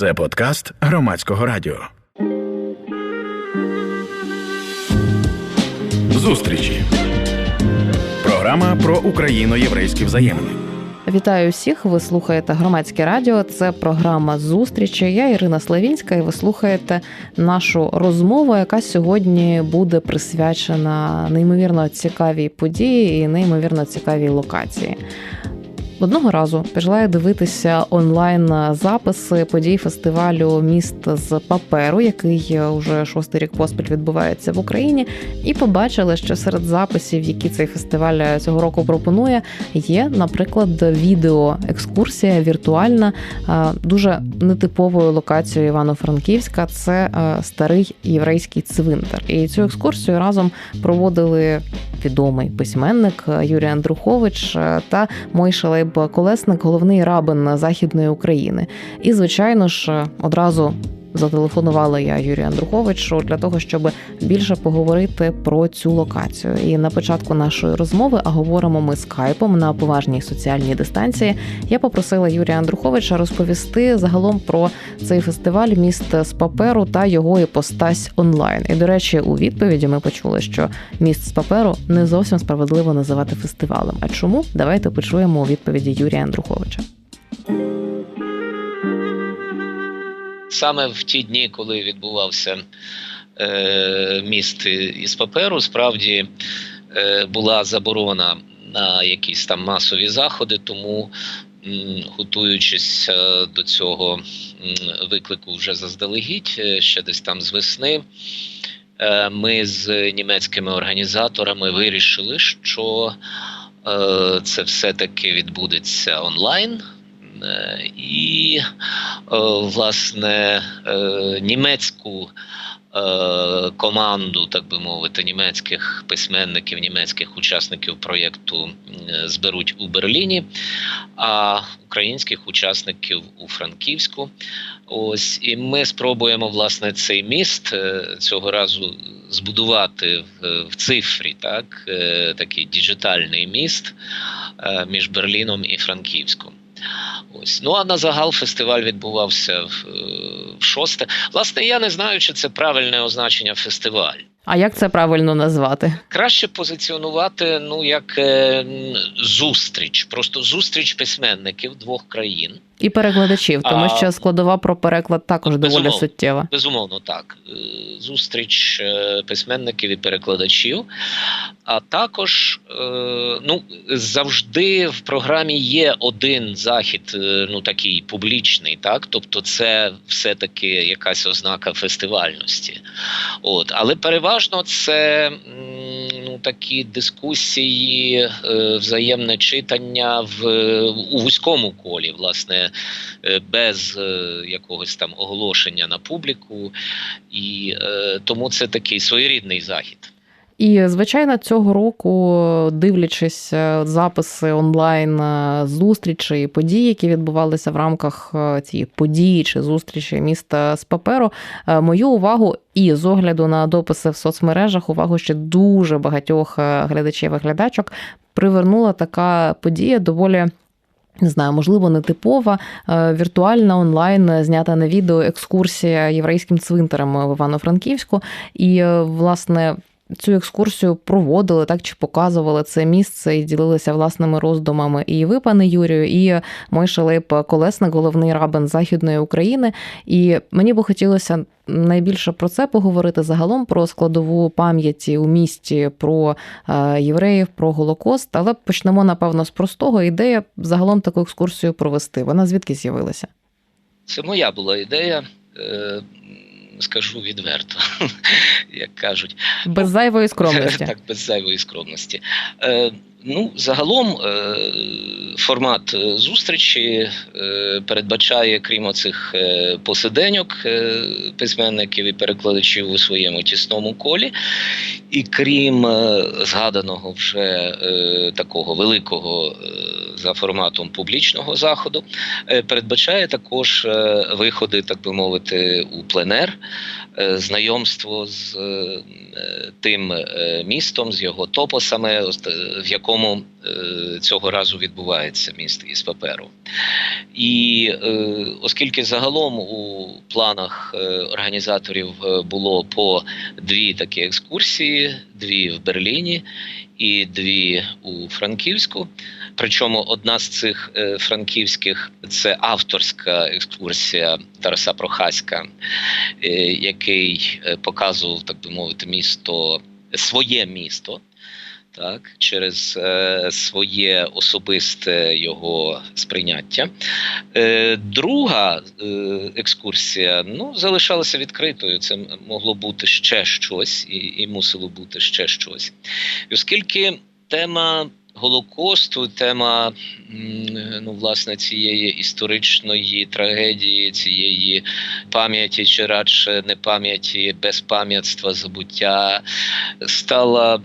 Це подкаст громадського радіо. Зустрічі. Програма про україно-єврейські взаємини. Вітаю всіх. Ви слухаєте громадське радіо. Це програма зустрічі. Я Ірина Славінська, і ви слухаєте нашу розмову, яка сьогодні буде присвячена неймовірно цікавій події і неймовірно цікавій локації. Одного разу пішла дивитися онлайн записи подій фестивалю Міст з паперу, який уже шостий рік поспіль відбувається в Україні, і побачила, що серед записів, які цей фестиваль цього року пропонує, є, наприклад, відеоекскурсія віртуальна дуже нетиповою локацією Івано-Франківська. Це старий єврейський цвинтар. І цю екскурсію разом проводили відомий письменник Юрій Андрухович та Мойша Лейб Колесник, головний рабин Західної України. І, звичайно ж, одразу зателефонувала я Юрію Андруховичу для того, щоб більше поговорити про цю локацію. І на початку нашої розмови, а говоримо ми скайпом на поважній соціальній дистанції. Я попросила Юрія Андруховича розповісти загалом про цей фестиваль міст з паперу та його іпостась онлайн. І до речі, у відповіді ми почули, що міст з паперу не зовсім справедливо називати фестивалем. А чому давайте почуємо у відповіді Юрія Андруховича. Саме в ті дні, коли відбувався е, міст із паперу, справді е, була заборона на якісь там масові заходи, тому м, готуючись е, до цього м, виклику вже заздалегідь, е, ще десь там з весни, е, ми з німецькими організаторами вирішили, що е, це все-таки відбудеться онлайн. Е, і, е, власне, е, німецьку команду, так би мовити, німецьких письменників, німецьких учасників проєкту зберуть у Берліні, а українських учасників у Франківську. Ось і ми спробуємо власне цей міст цього разу збудувати в цифрі, так такий діджитальний міст між Берліном і Франківськом. Ось ну а на загал фестиваль відбувався в, е, в шосте. Власне, я не знаю, чи це правильне означення фестиваль. А як це правильно назвати? Краще позиціонувати ну як е, зустріч, просто зустріч письменників двох країн. І перекладачів, тому що складова про переклад також безумовно, доволі суттєва. Безумовно, так. Е, зустріч е, письменників і перекладачів. А також е, ну, завжди в програмі є один захід, ну такий публічний, так, тобто це все-таки якась ознака фестивальності. От, Але переважно це ну, такі дискусії, взаємне читання в у вузькому колі, власне. Е, без е, якогось там оголошення на публіку, і е, тому це такий своєрідний захід. І звичайно, цього року, дивлячись записи онлайн зустрічей, подій, які відбувалися в рамках цієї події чи зустрічі міста з паперу, мою увагу і з огляду на дописи в соцмережах, увагу ще дуже багатьох глядачів і глядачок привернула така подія доволі не знаю, можливо, не типова, е, віртуальна онлайн знята на відео екскурсія єврейським цвинтарем в Івано-Франківську. І, е, власне, цю екскурсію проводили так чи показували це місце і ділилися власними роздумами. І ви, пане Юрію, і мой шалейп Колесник, головний рабин Західної України. І мені би хотілося найбільше про це поговорити загалом про складову пам'яті у місті про е, євреїв, про Голокост. Але почнемо напевно з простого ідея загалом таку екскурсію провести. Вона звідки з'явилася? Це моя була ідея. Е, скажу відверто, як кажуть, без зайвої скромності. Так, без зайвої скромності. Ну, загалом е, формат е, зустрічі е, передбачає, крім оцих посиденьок письменників і перекладачів у своєму тісному колі, і крім згаданого вже такого великого за форматом публічного заходу, передбачає також виходи, так би мовити, у пленер. Знайомство з тим містом, з його топосами, в якому цього разу відбувається міст із паперу. І оскільки загалом у планах організаторів було по дві такі екскурсії: дві в Берліні і дві у Франківську. Причому одна з цих е, франківських це авторська екскурсія Тараса Прохаська, е, який е, показував, так би мовити, місто своє місто. Так, через е, своє особисте його сприйняття. Е, Друга е, екскурсія ну, залишалася відкритою. Це могло бути ще щось, і і мусило бути ще щось. І Оскільки тема Голокосту, тема ну, власне цієї історичної трагедії, цієї пам'яті чи радше не пам'яті безпам'ятства, забуття стала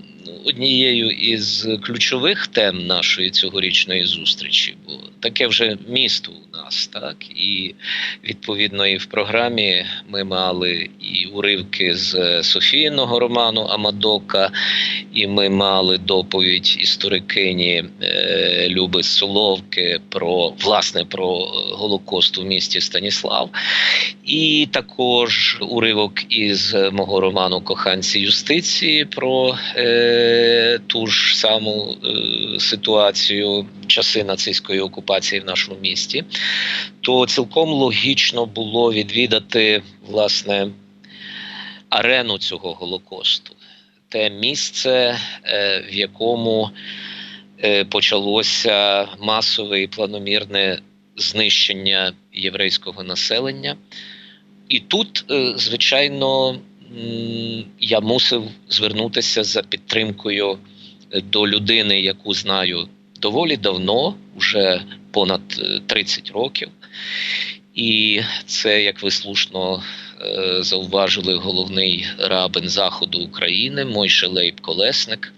однією із ключових тем нашої цьогорічної зустрічі, бо таке вже місто у нас, так і відповідно і в програмі ми мали і уривки з Софійного роману Амадока, і ми мали доповідь історикині е, Люби Соловки про власне про Голокост у місті Станіслав, і також уривок із мого роману Коханці юстиції про. Е, ту ж саму е, ситуацію часи нацистської окупації в нашому місті, то цілком логічно було відвідати власне арену цього голокосту, те місце, е, в якому е, почалося масове і планомірне знищення єврейського населення. І тут, звичайно, я мусив звернутися за підтримкою е, до людини, яку знаю доволі давно, вже понад 30 е, років. І це, як ви слушно е, зауважили, головний рабин Заходу України, Мойше Лейб Колесник,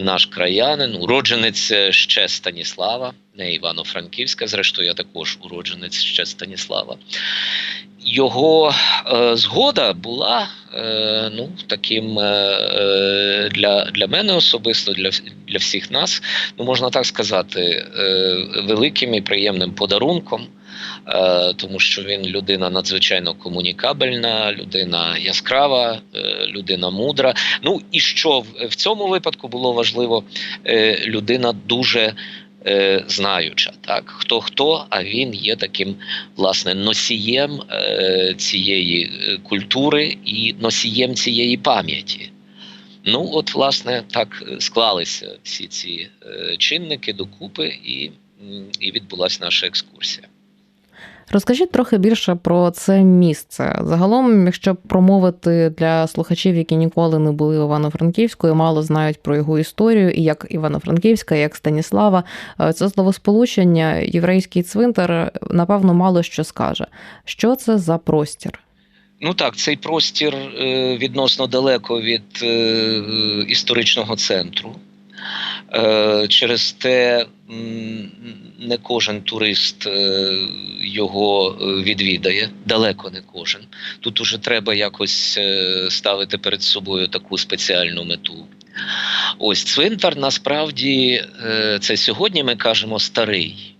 наш краянин, уродженець ще Станіслава, не Івано-Франківська. Зрештою, я також уродженець ще Станіслава його е, згода була е, ну, таким е, е, для для мене особисто, для для всіх нас, ну можна так сказати, е, великим і приємним подарунком. Е, тому що він людина надзвичайно комунікабельна, людина яскрава, людина мудра. Ну і що в цьому випадку було важливо, людина дуже е, знаюча. Так хто хто, а він є таким власне носієм е, цієї е, культури і носієм цієї пам'яті. Ну, от, власне, так склалися всі ці е, чинники докупи, і, і відбулася наша екскурсія. Розкажіть трохи більше про це місце. Загалом, якщо промовити для слухачів, які ніколи не були в Івано-Франківську і мало знають про його історію, і як Івано-Франківська, як Станіслава, е, це словосполучення, єврейський цвинтар, напевно, мало що скаже. Що це за простір? Ну так, цей простір е, відносно далеко від е, історичного центру. Через те не кожен турист е, його е, відвідає, далеко не кожен. Тут уже треба якось е, ставити перед собою таку спеціальну мету. Ось цвинтар насправді це сьогодні ми кажемо старий,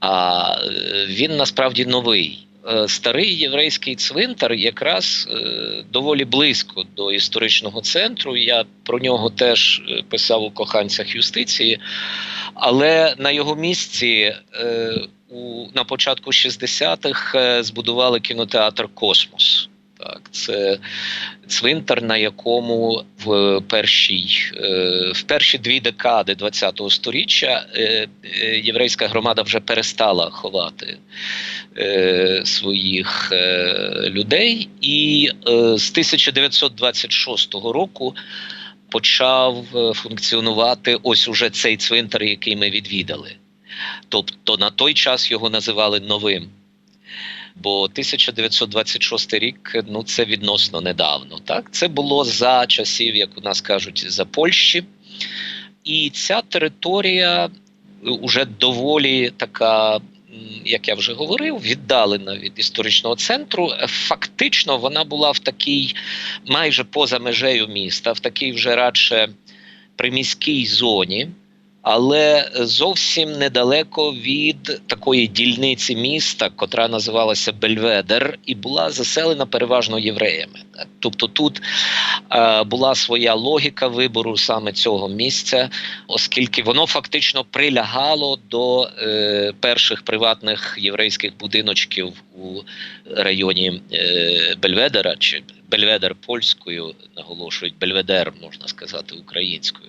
а він насправді новий. Старий єврейський цвинтар якраз доволі близько до історичного центру. Я про нього теж писав у коханцях юстиції. Але на його місці е, у на початку 60-х е, збудували кінотеатр Космос. Так, це цвинтар, на якому в першій е, в перші дві декади ХХ століття е, е, єврейська громада вже перестала ховати своїх людей, і з 1926 року почав функціонувати ось уже цей цвинтар, який ми відвідали. Тобто на той час його називали новим. Бо 1926 рік ну це відносно недавно. Так, це було за часів, як у нас кажуть, за Польщі. І ця територія вже доволі така як я вже говорив, віддалена від історичного центру. Фактично, вона була в такій майже поза межею міста, в такій вже радше приміській зоні але зовсім недалеко від такої дільниці міста, котра називалася Бельведер, і була заселена переважно євреями. Тобто тут е, була своя логіка вибору саме цього місця, оскільки воно фактично прилягало до е, перших приватних єврейських будиночків у районі е, Бельведера чи Бельведер польською наголошують Бельведер, можна сказати, українською.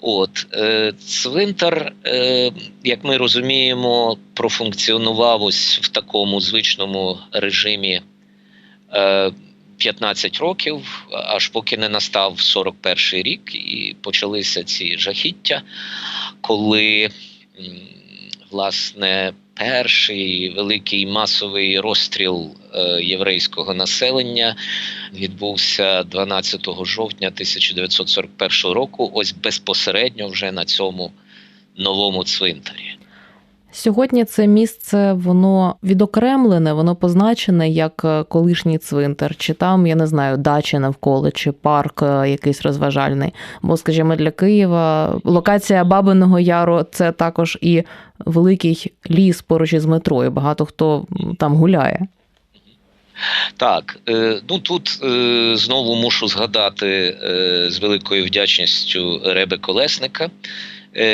От е, Цвинтар, е, як ми розуміємо, профункціонував ось в такому звичному режимі е, 15 років, аж поки не настав 41-й рік, і почалися ці жахіття, коли власне перший великий масовий розстріл е, єврейського населення відбувся 12 жовтня 1941 року. Ось безпосередньо вже на цьому новому цвинтарі. Сьогодні це місце воно відокремлене, воно позначене як е, колишній цвинтар, чи там, я не знаю, дачі навколо, чи парк е, якийсь розважальний. Бо, скажімо, для Києва локація Бабиного Яру це також і великий ліс поруч із метрою. Багато хто там гуляє. Так, е, ну тут знову мушу згадати з великою вдячністю Реби Колесника,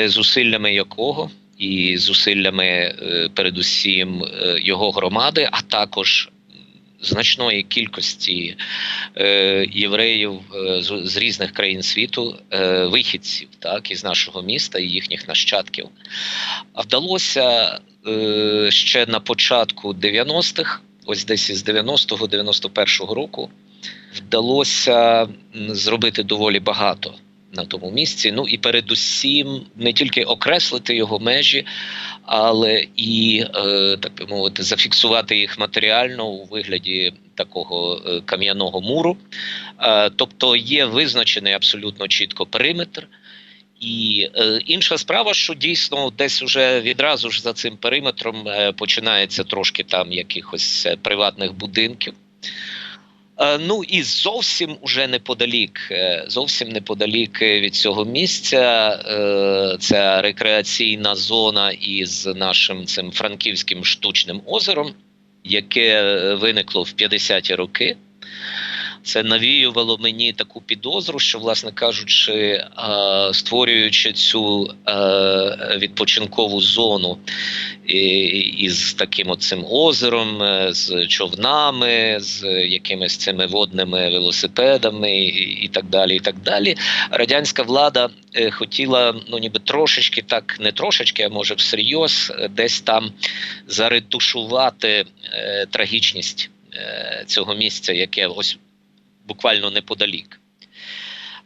зусиллями якого і зусиллями, е, передусім, е, його громади, а також значної кількості е, євреїв з різних країн світу, вихідців, так із нашого міста і їхніх нащадків. А вдалося ще на початку 90-х, ось десь із 90-го, 91-го року, вдалося зробити доволі багато на тому місці. Ну і передусім не тільки окреслити його межі, але і е, так би мовити, зафіксувати їх матеріально у вигляді такого е, кам'яного муру. Е, тобто є визначений абсолютно чітко периметр. І е, інша справа, що дійсно десь уже відразу ж за цим периметром е, починається трошки там якихось приватних будинків. Е, ну і зовсім уже неподалік, е, зовсім неподалік від цього місця. Е, ця рекреаційна зона із нашим цим франківським штучним озером, яке виникло в 50-ті роки. Це навіювало мені таку підозру, що, власне кажучи, створюючи цю відпочинкову зону із таким оцим озером, е, з човнами, з якимись цими водними велосипедами і так далі. і так далі. Радянська влада е, хотіла, ну ніби трошечки, так не трошечки, а може всерйоз, десь там заретушувати е, трагічність цього місця, яке ось буквально неподалік.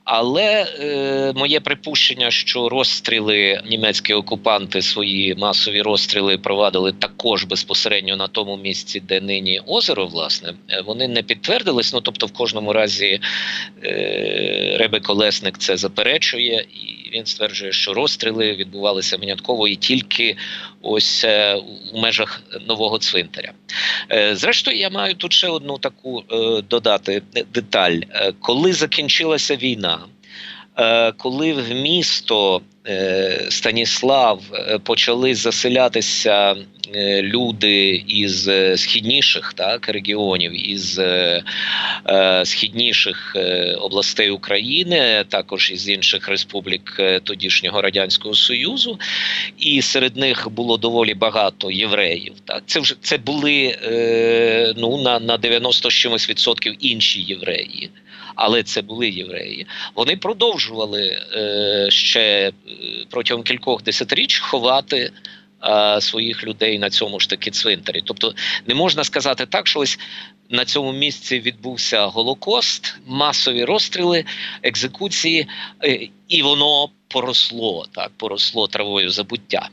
Але е, моє припущення, що розстріли німецькі окупанти свої масові розстріли провадили також безпосередньо на тому місці, де нині озеро, власне, е, вони не підтвердились. Ну тобто, в кожному разі е, Ребе Колесник це заперечує, і він стверджує, що розстріли відбувалися винятково і тільки ось е, у межах нового цвинтаря. Е, зрештою, я маю тут ще одну таку е, додати деталь, коли закінчилася війна. Коли в місто Станіслав е, почали заселятися е, люди із східніших так регіонів, із східніших областей України, також із інших республік тодішнього радянського союзу, і серед них було доволі багато євреїв. Так, це вже це були ну на на 90 чимось відсотків інші євреї але це були євреї. Вони продовжували е, ще протягом кількох десятиріч ховати. Е, своїх людей на цьому ж таки цвинтарі, тобто не можна сказати так, що ось на цьому місці відбувся голокост, масові розстріли, екзекуції, е, і воно поросло так, поросло травою забуття.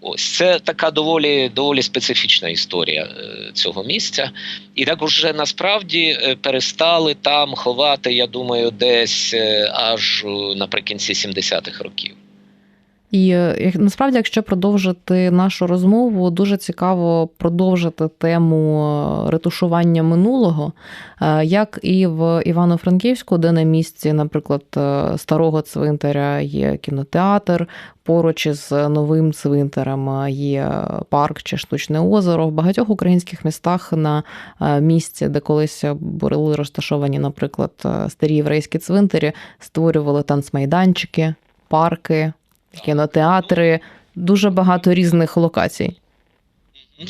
Ось це така доволі доволі специфічна історія е, цього місця, і так уже насправді е, перестали там ховати. Я думаю, десь е, аж наприкінці 70-х років. І насправді, якщо продовжити нашу розмову, дуже цікаво продовжити тему е, ретушування минулого, е, як і в Івано-Франківську, де на місці, наприклад, е, старого цвинтаря є кінотеатр, поруч із новим цвинтарем е, є парк чи штучне озеро. В багатьох українських містах на е, місці, де колись були розташовані, наприклад, е, старі єврейські цвинтарі, створювали танцмайданчики, парки, кінотеатри, дуже багато різних локацій.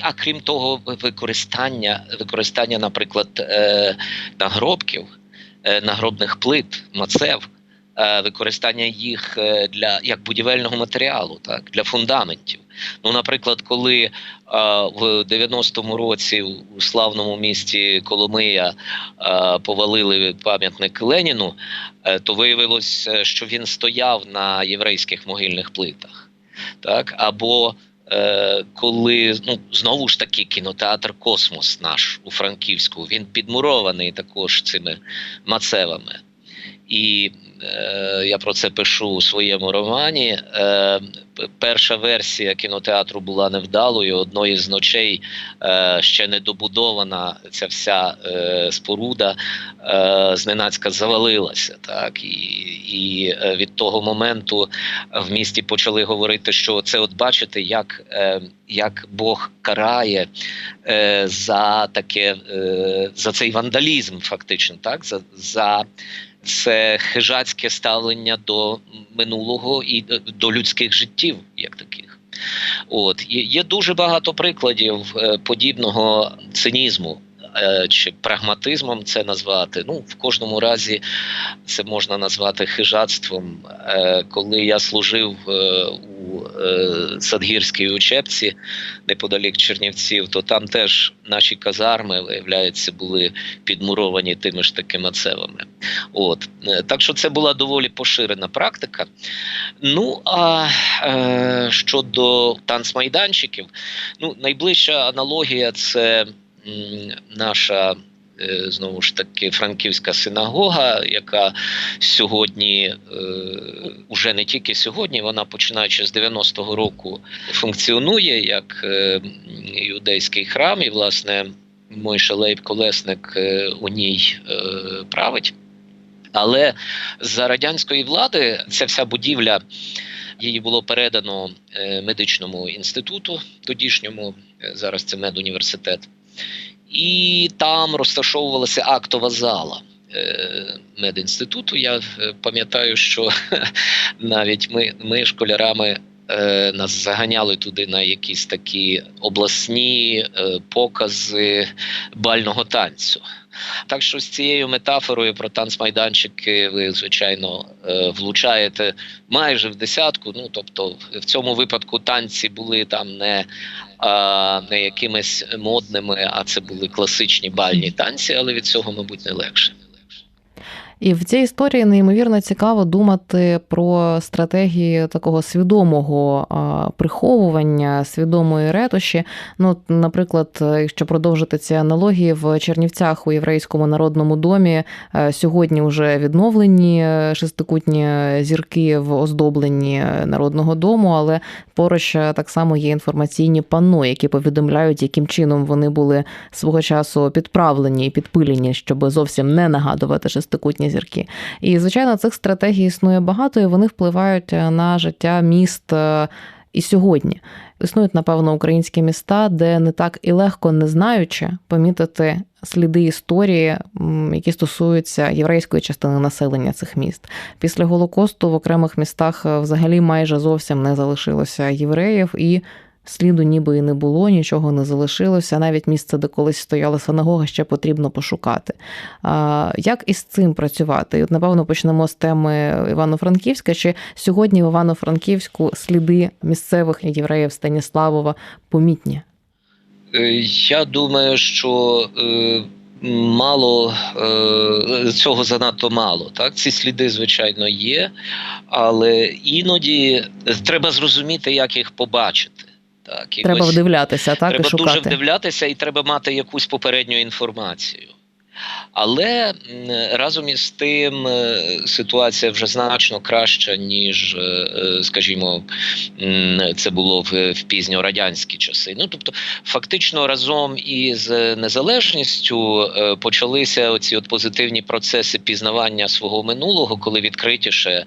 А крім того, використання, використання, наприклад, е, нагробків, е, нагробних плит, мацев, використання їх е, для як будівельного матеріалу, так для фундаментів. Ну, наприклад, коли е, в 90-му році у славному місті Коломия е, повалили пам'ятник Леніну, е, то виявилось, е, що він стояв на єврейських могильних плитах. Так? Або е, коли ну, знову ж таки кінотеатр Космос наш у Франківську, він підмурований також цими мацевами. І е, я про це пишу у своєму романі. Е, перша версія кінотеатру була невдалою. Одної з ночей е, ще не добудована ця вся е, споруда е, зненацька завалилася. Так? І, і е, від того моменту в місті почали говорити, що це, от бачите, як, е, як Бог карає е, за таке, е, за цей вандалізм, фактично, так? За, за це хижацьке ставлення до минулого і е, до людських життів, як таких. От є, дуже багато прикладів е, подібного цинізму. Е, Чи прагматизмом це назвати? Ну, в кожному разі це можна назвати хижацтвом. Е, Коли я служив е, у Садгірській учебці неподалік Чернівців, то там теж наші казарми, виявляється, були підмуровані тими ж такими цевами. От так що це була доволі поширена практика. Ну а щодо танцмайданчиків, ну найближча аналогія це наша. е, Знову ж таки, франківська синагога, яка сьогодні, е, уже не тільки сьогодні, вона починаючи з 90-го року функціонує як е, юдейський храм, і власне Мойша Лейб Колесник у ній править. Але за радянської влади ця вся будівля її було передано медичному інституту, тодішньому, зараз це медуніверситет, і там розташовувалася актова зала. е, Медінституту. Я е, пам'ятаю, що навіть ми, ми школярами е, нас заганяли туди на якісь такі обласні покази бального танцю. Так що з цією метафорою про танцмайданчики ви, звичайно, влучаєте майже в десятку. Ну тобто, в цьому випадку танці були там не, не якимись модними, а це були класичні бальні танці, але від цього, мабуть, не легше. І в цій історії неймовірно цікаво думати про стратегії такого свідомого приховування, свідомої ретуші. Ну, наприклад, якщо продовжити ці аналогії в Чернівцях у єврейському народному домі е, сьогодні вже відновлені е, шестикутні зірки в оздобленні народного дому, але поруч е, так само є інформаційні панно, які повідомляють, яким чином вони були свого часу підправлені і підпилені, щоб зовсім не нагадувати шестикутні зірки. І звичайно, цих стратегій існує багато, і вони впливають е, на життя міст е, і сьогодні. Існують, напевно, українські міста, де не так і легко не знаючи помітити сліди історії, які стосуються єврейської частини населення цих міст. Після Голокосту в окремих містах е, взагалі майже зовсім не залишилося євреїв і. Сліду ніби і не було, нічого не залишилося. Навіть місце, де колись стояла синагога, ще потрібно пошукати. А, Як із цим працювати? І от, напевно, почнемо з теми Івано-Франківська. Чи сьогодні в Івано-Франківську сліди місцевих євреїв Станіславова помітні? Е, Я думаю, що е, мало е, цього занадто мало. Так, ці сліди, звичайно, є, але іноді треба зрозуміти, як їх побачити. Так, і Треба вдивлятися, так треба і шукати. дуже вдивлятися, і треба мати якусь попередню інформацію. Але разом із тим е, ситуація вже значно краща, ніж, е, скажімо, це було в, в пізньорадянські часи. Ну тобто, фактично, разом із незалежністю е, почалися оці от позитивні процеси пізнавання свого минулого, коли відкритіше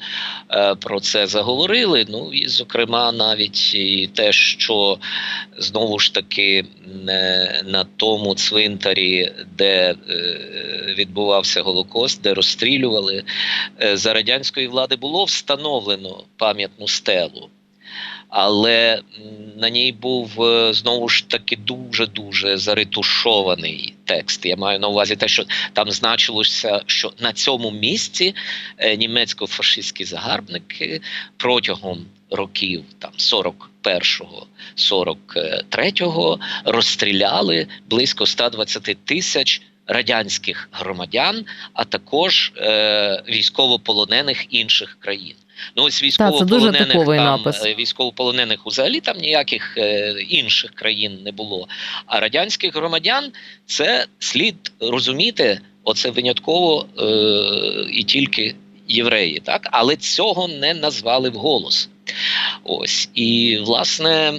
про це заговорили. Ну і зокрема, навіть і те, що знову ж таки на тому цвинтарі, де відбувався голокост, де розстрілювали е, за радянської влади, було встановлено пам'ятну стелу. Але на ній був е, знову ж таки дуже дуже заретушований текст. Я маю на увазі те, що там значилося, що на цьому місці е, німецько-фашистські загарбники протягом років там 41-го, 43-го розстріляли близько 120 тисяч радянських громадян, а також е, військовополонених інших країн. Ну ось військовополонених там напис. Е, військовополонених взагалі там ніяких е, інших країн не було. А радянських громадян це слід розуміти, оце винятково е, і тільки євреї, так але цього не назвали вголос. Ось і власне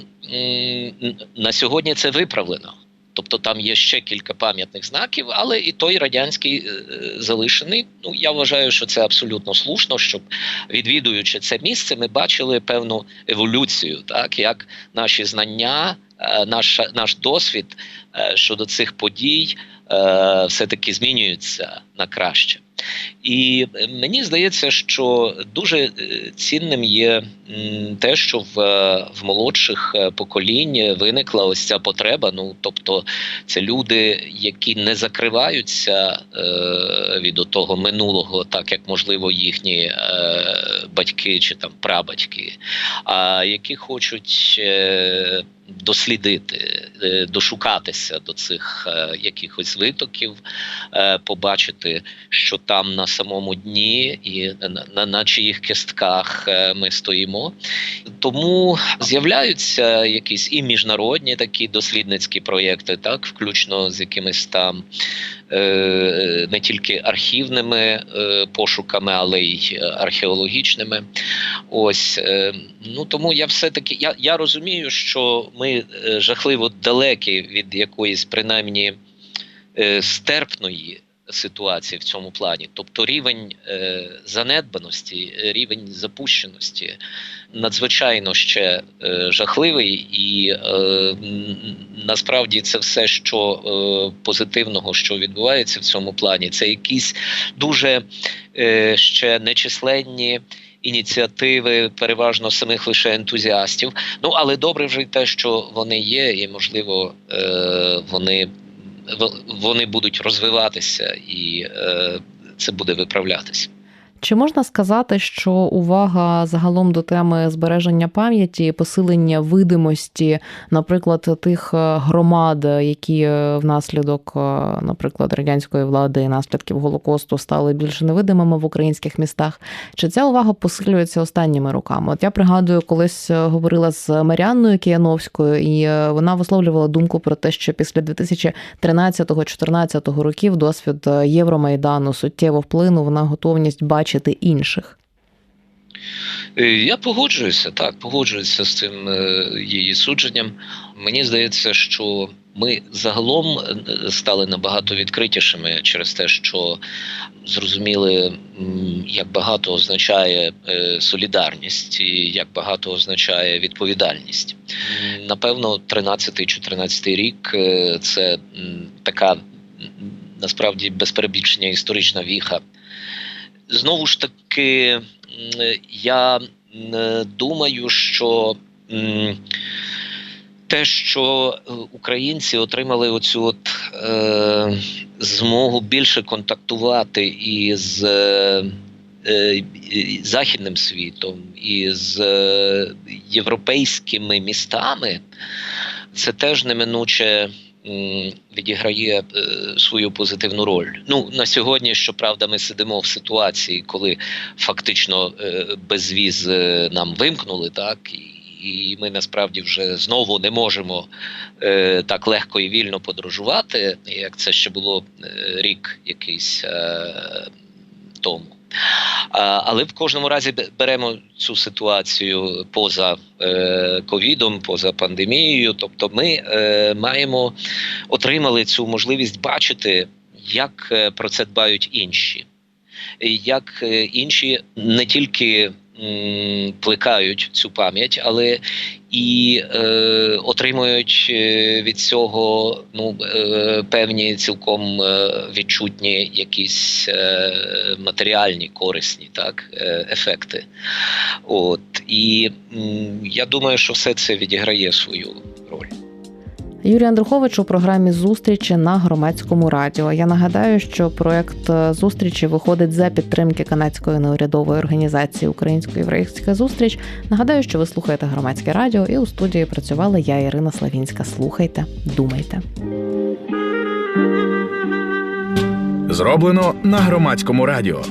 на сьогодні це виправлено. Тобто там є ще кілька пам'ятних знаків, але і той радянський е, залишений. Ну я вважаю, що це абсолютно слушно, щоб відвідуючи це місце, ми бачили певну еволюцію, так як наші знання, е, наш наш досвід е, щодо цих подій все таки змінюються на краще. І мені здається, що дуже е, цінним є те, що в в молодших е, поколінь виникла ось ця потреба. Ну тобто, це люди, які не закриваються е, від того минулого, так як можливо їхні е, батьки чи там прабатьки, а які хочуть. Е, дослідити, е, дошукатися до цих е, якихось витоків, е, побачити, що там на самому дні і на, на чиїх кістках ми стоїмо. Тому з'являються якісь і міжнародні такі дослідницькі проєкти, так, включно з якимись там. Не тільки архівними пошуками, але й археологічними. Ось ну тому я все таки я я розумію, що ми е, жахливо далекі від якоїсь принаймні е, стерпної ситуації в цьому плані. Тобто рівень е, занедбаності, рівень запущеності надзвичайно ще жахливий, і насправді це все, що позитивного, що відбувається в цьому плані, це якісь дуже ще нечисленні ініціативи, переважно самих лише ентузіастів. Ну але добре вже й те, що вони є, і можливо е, вони вони будуть розвиватися, і е, це буде виправлятися. Чи можна сказати, що увага загалом до теми збереження пам'яті, посилення видимості, наприклад, тих е, громад, які е, внаслідок, е, наприклад, радянської влади і наслідків голокосту стали більш невидимими в українських містах? Чи ця увага посилюється останніми роками? От я пригадую, колись говорила з Маріанною Кияновською, і вона висловлювала думку про те, що після 2013-2014 років досвід Євромайдану суттєво вплинув на готовність бачити бачити інших? Е, я погоджуюся так, погоджуюся з цим е, її судженням. Мені здається, що ми загалом е, стали набагато відкритішими через те, що зрозуміли, як багато означає солідарність і як багато означає відповідальність. Напевно, 13-14 рік це така насправді без перебільшення історична віха знову ж таки, я думаю, що те, що українці отримали оцю от е, змогу більше контактувати із е, західним світом і з е, європейськими містами, це теж неминуче відіграє е, свою позитивну роль. Ну на сьогодні, щоправда, ми сидимо в ситуації, коли фактично е, безвіз е, нам вимкнули, так і ми насправді вже знову не можемо так легко і вільно подорожувати, як це ще було рік якийсь тому. Але в кожному разі беремо цю ситуацію поза е, ковідом, поза пандемією. Тобто, ми е, маємо отримали цю можливість бачити, як е, про це дбають інші, як інші не тільки плекають цю пам'ять, але і е, отримують е, від цього ну, е, певні цілком е, відчутні якісь е, матеріальні корисні так, е, ефекти. От і я думаю, що все це відіграє свою роль. Юрій Андрухович у програмі зустрічі на громадському радіо. Я нагадаю, що проект е, зустрічі виходить за підтримки канадської неурядової організації Українсько-єврейська зустріч. Нагадаю, що ви слухаєте громадське радіо, і у студії працювала я, Ірина Славінська. Слухайте, думайте. Зроблено на громадському радіо.